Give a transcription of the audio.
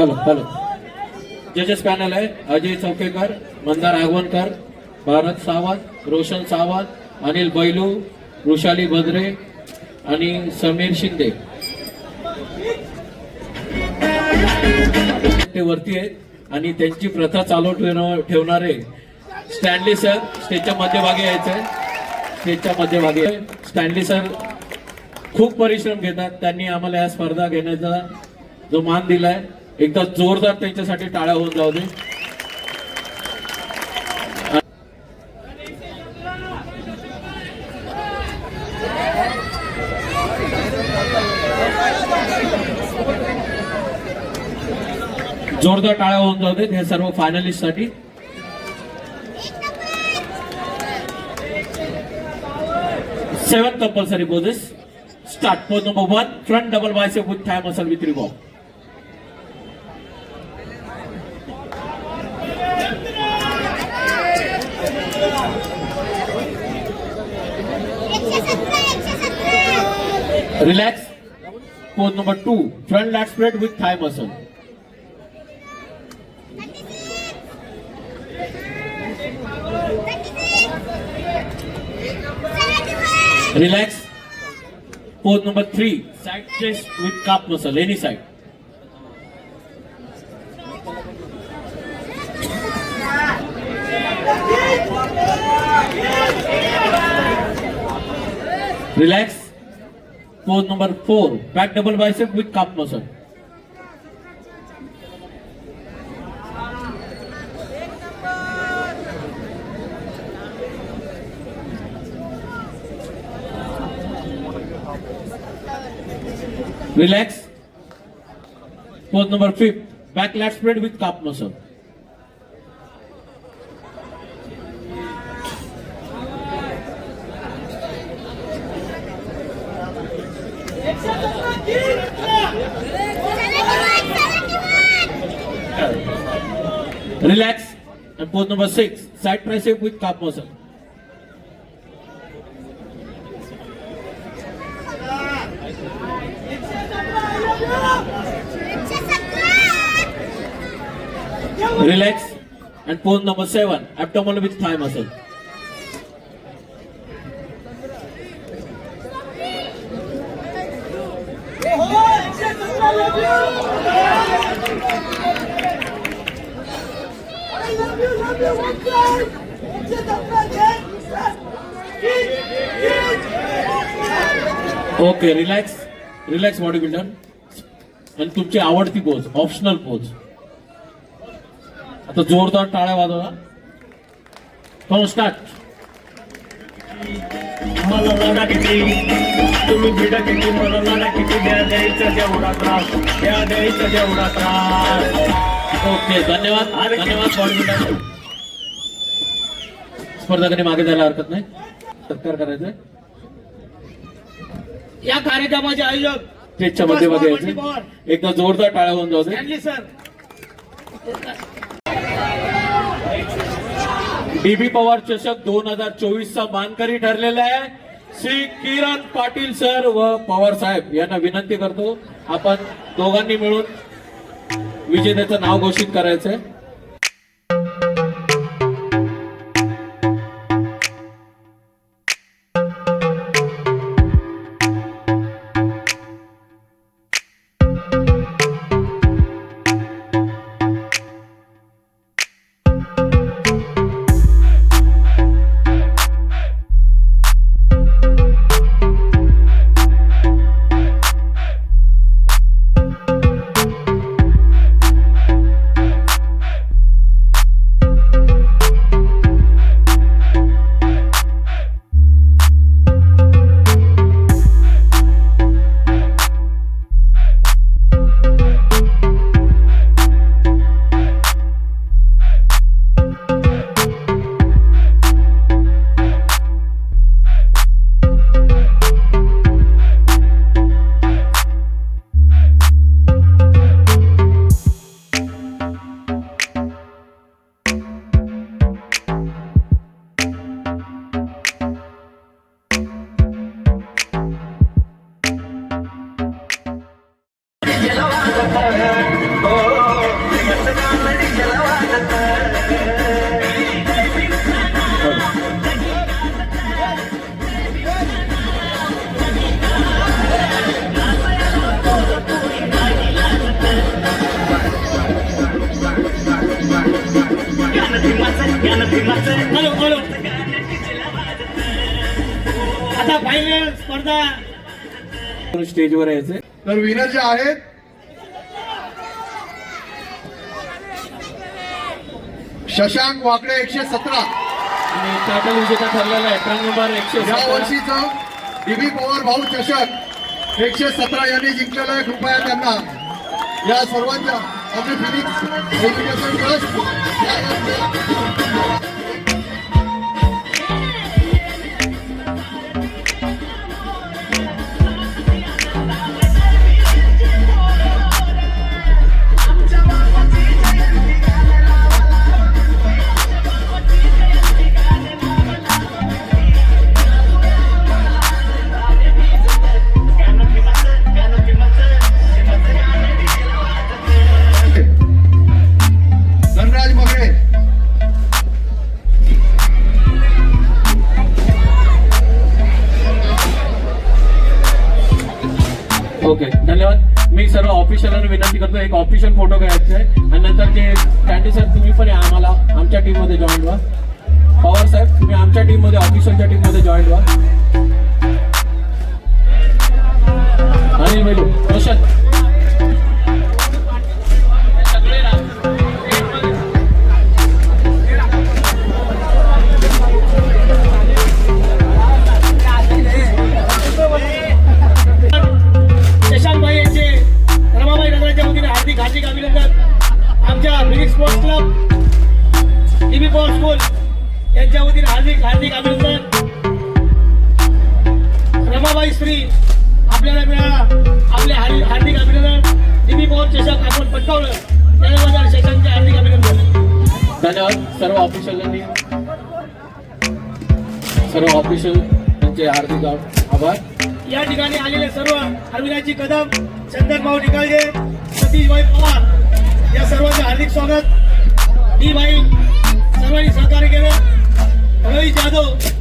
Hello hello जजेस panel आहे अजय चौकेकर मंदार आगवणकर भारत सावंत रोशन सावंत अनिल बैलू वृषाली भद्रे आणि समीर शिंदे. ते वरती आहेत आणि त्यांची प्रथा चालू ठेवणारे स्टॅनली सर स्टेजच्या मध्यभागी यायचंय. स्टेजच्या मध्यभागी. स्टॅनली सर खूप परिश्रम घेतात. त्यांनी आम्हाला या स्पर्धा घेण्याचा जो मान दिलाय. एकदा जोरदार त्यांच्यासाठी टाळ्या होऊन जाऊ दे. जोरदार टाळ्या होऊन जाऊ देत हे सर्व फायनलिस्टसाठी. Seven compulsory poses start pose number one front double bicep with thigh muscle with rib relax. Pose number two. Front lat spread with thigh muscle. Relax. Pose number three. Side chest with calf muscle. Any side. Relax pose number four back double bicep with calf muscle Relax. Pose number fifth. Back lat spread with calf muscle. Relax. And pose number six. Side tricep with calf muscle. Relax. And pose number seven. Abdominal with thigh muscle. Okay relax relax body builder आणि तुमची आवडती pose optional pose आता जोरदार टाळ्या वाजवा. हो start मला लढा किती? तुम्ही भिडा किती? मला लढा किती? द्या द्यायचा जेवढा त्रास. द्या द्यायचा जेवढा त्रास. ओके धन्यवाद. धन्यवाद बॉडी बिल्डर स्पर्धकांनी मागे जायला हरकत नाही. सत्कार करायचंय या कार्यक्रमाचे आयोजक स्टेजच्या मध्ये मध्ये यायचं. एकदा जोरदार टाळ्या होऊन जाऊ दे. सर डीबी पवार चषक दोन हजार चोवीस चा मानकरी ठरलेला आहे. श्री किरण पाटील सर व पवार साहेब यांना विनंती करतो आपण दोघांनी मिळून विजेत्याचं नाव घोषित करायचंय. स्पर्धा स्टेजवर यायचे तर विनर जे आहेत शशांक वाकडे एकशे सतरा. आणि टायटल विजेता ठरलेला आहे ट्रक नंबर एकशे या. वर्षीचं डीबी पवार भाऊ चषक एकशे सतरा यांनी जिंकलेलं आहे कृपया त्यांना. या सर्वांच्या आपली फिनिक्स एज्युकेशन ट्रस्ट धन्यवाद. मी सर्व ऑफिशियलांना विनंती करतो एक ऑफिशियल फोटो घ्यायचा आहे. आणि नंतर ते कॅन्डी सर तुम्ही पण या आम्हाला आमच्या टीममध्ये जॉईन व्हा. पवार साहेब तुम्ही आमच्या टीममध्ये ऑफिशियलच्या टीममध्ये जॉईन व्हा. अनिल मैलू यांच्या वतीने हार्दिक हार्दिक अभिनंदन. रमाबाई श्री आपल्याला मिळाला आपले हार्दिक अभिनंदन. पॉवर चषक आपण पटकावलं. त्याबद्दल हार्दिक अभिनंदन. धन्यवाद सर्व ऑफिशियलांनी. सर्व ऑफिशियल यांचे हार्दिक आभार. या ठिकाणी आलेले सर्व अविनाशी कदम चंदन भाऊ निकाळजे सतीशभाई पवार या सर्वांचे हार्दिक स्वागत. डी भाई सर्वांनी सहकार्य केलं. 我以一家都。